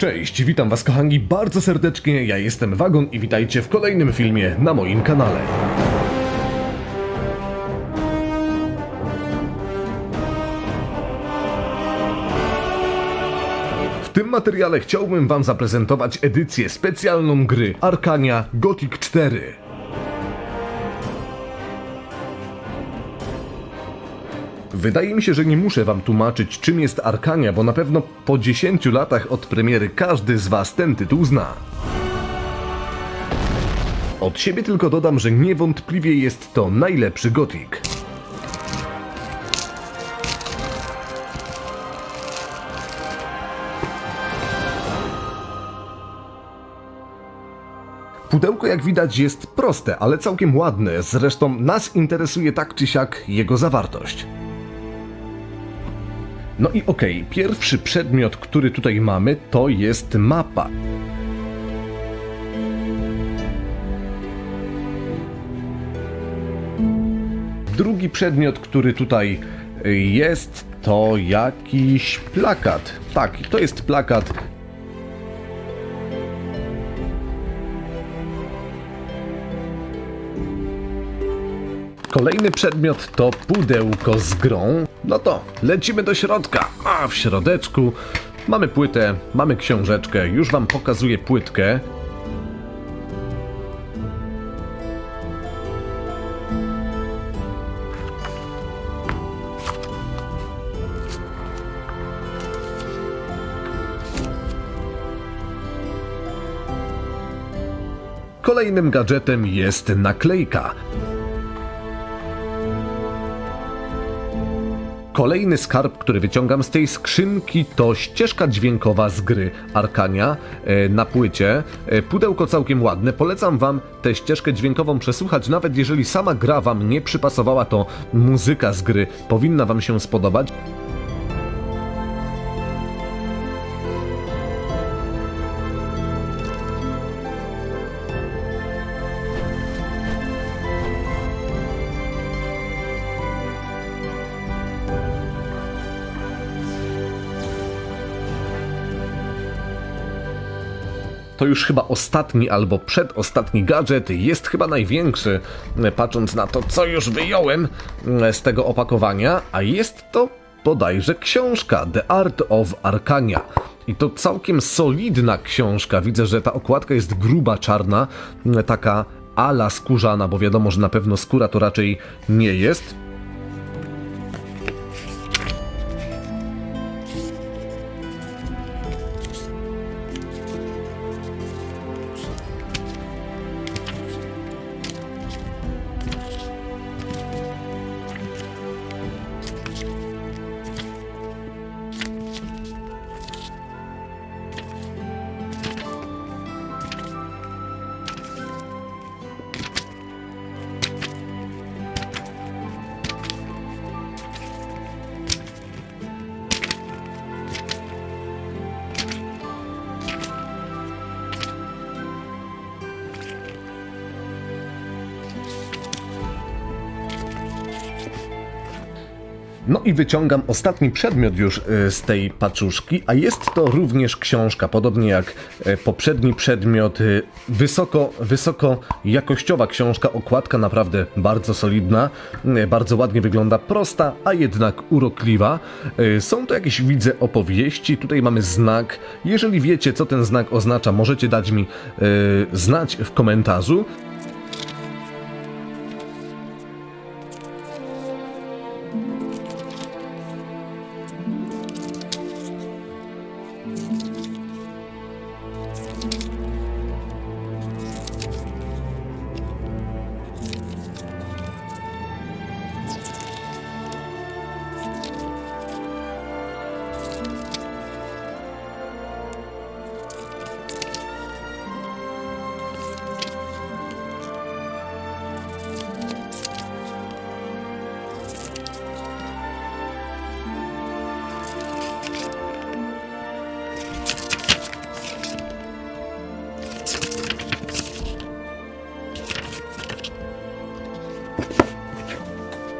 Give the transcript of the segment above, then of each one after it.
Cześć, witam was kochani bardzo serdecznie, ja jestem Wagon i witajcie w kolejnym filmie na moim kanale. W tym materiale chciałbym wam zaprezentować edycję specjalną gry Arkania Gothic 4. Wydaje mi się, że nie muszę wam tłumaczyć, czym jest Arkania, bo na pewno po 10 latach od premiery każdy z was ten tytuł zna. Od siebie tylko dodam, że niewątpliwie jest to najlepszy Gothic. Pudełko jak widać jest proste, ale całkiem ładne, zresztą nas interesuje tak czy siak jego zawartość. No i okej, pierwszy przedmiot, który tutaj mamy, to jest mapa. Drugi przedmiot, który tutaj y, jest, to jakiś plakat. Tak, to jest plakat. Kolejny przedmiot to pudełko z grą. No to lecimy do środka. A w środeczku mamy płytę, mamy książeczkę. Już wam pokazuję płytkę. Kolejnym gadżetem jest naklejka. Kolejny skarb, który wyciągam z tej skrzynki, to ścieżka dźwiękowa z gry Arkania e, na płycie. E, pudełko całkiem ładne. Polecam Wam tę ścieżkę dźwiękową przesłuchać, nawet jeżeli sama gra Wam nie przypasowała, to muzyka z gry powinna Wam się spodobać. To już chyba ostatni albo przedostatni gadżet, jest chyba największy, patrząc na to, co już wyjąłem e, z tego opakowania, a jest to bodajże książka The Art of Arcania. I to całkiem solidna książka. Widzę, że ta okładka jest gruba, czarna, e, taka ala skórzana, bo wiadomo, że na pewno skóra to raczej nie jest. No i wyciągam ostatni przedmiot już y, z tej paczuszki, a jest to również książka, podobnie jak y, poprzedni przedmiot, y, wysoko, wysoko jakościowa książka, okładka naprawdę bardzo solidna, bardzo ładnie wygląda, prosta, a jednak urokliwa. Są to jakieś, widzę, opowieści, tutaj mamy znak, jeżeli wiecie co ten znak oznacza, możecie dać mi znać w komentarzu.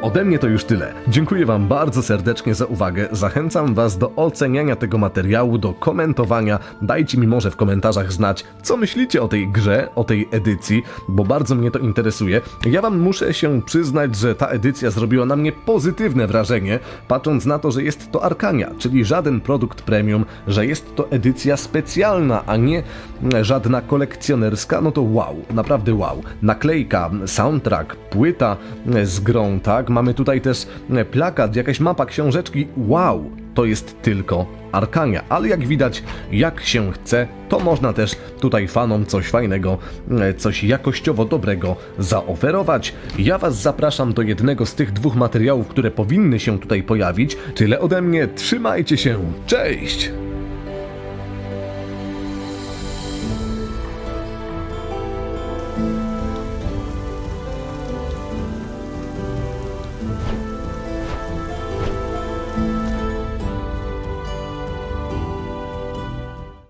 Ode mnie to już tyle. Dziękuję Wam bardzo serdecznie za uwagę. Zachęcam Was do oceniania tego materiału, do komentowania. Dajcie mi może w komentarzach znać, co myślicie o tej grze, o tej edycji, bo bardzo mnie to interesuje. Ja Wam muszę się przyznać, że ta edycja zrobiła na mnie pozytywne wrażenie, patrząc na to, że jest to Arkania, czyli żaden produkt premium, że jest to edycja specjalna, a nie mm, żadna kolekcjonerska, no to wow, naprawdę wow. Naklejka, soundtrack, płyta mm, z grą, tak? Mamy tutaj też mm, plakat, jakaś mapa książeczki, wow, to jest tylko Arkania, ale jak widać, jak się chce, to można też tutaj fanom coś fajnego, mm, coś jakościowo dobrego zaoferować. Ja Was zapraszam do jednego z tych dwóch materiałów, które powinny się tutaj pojawić. Tyle ode mnie, trzymajcie się, cześć!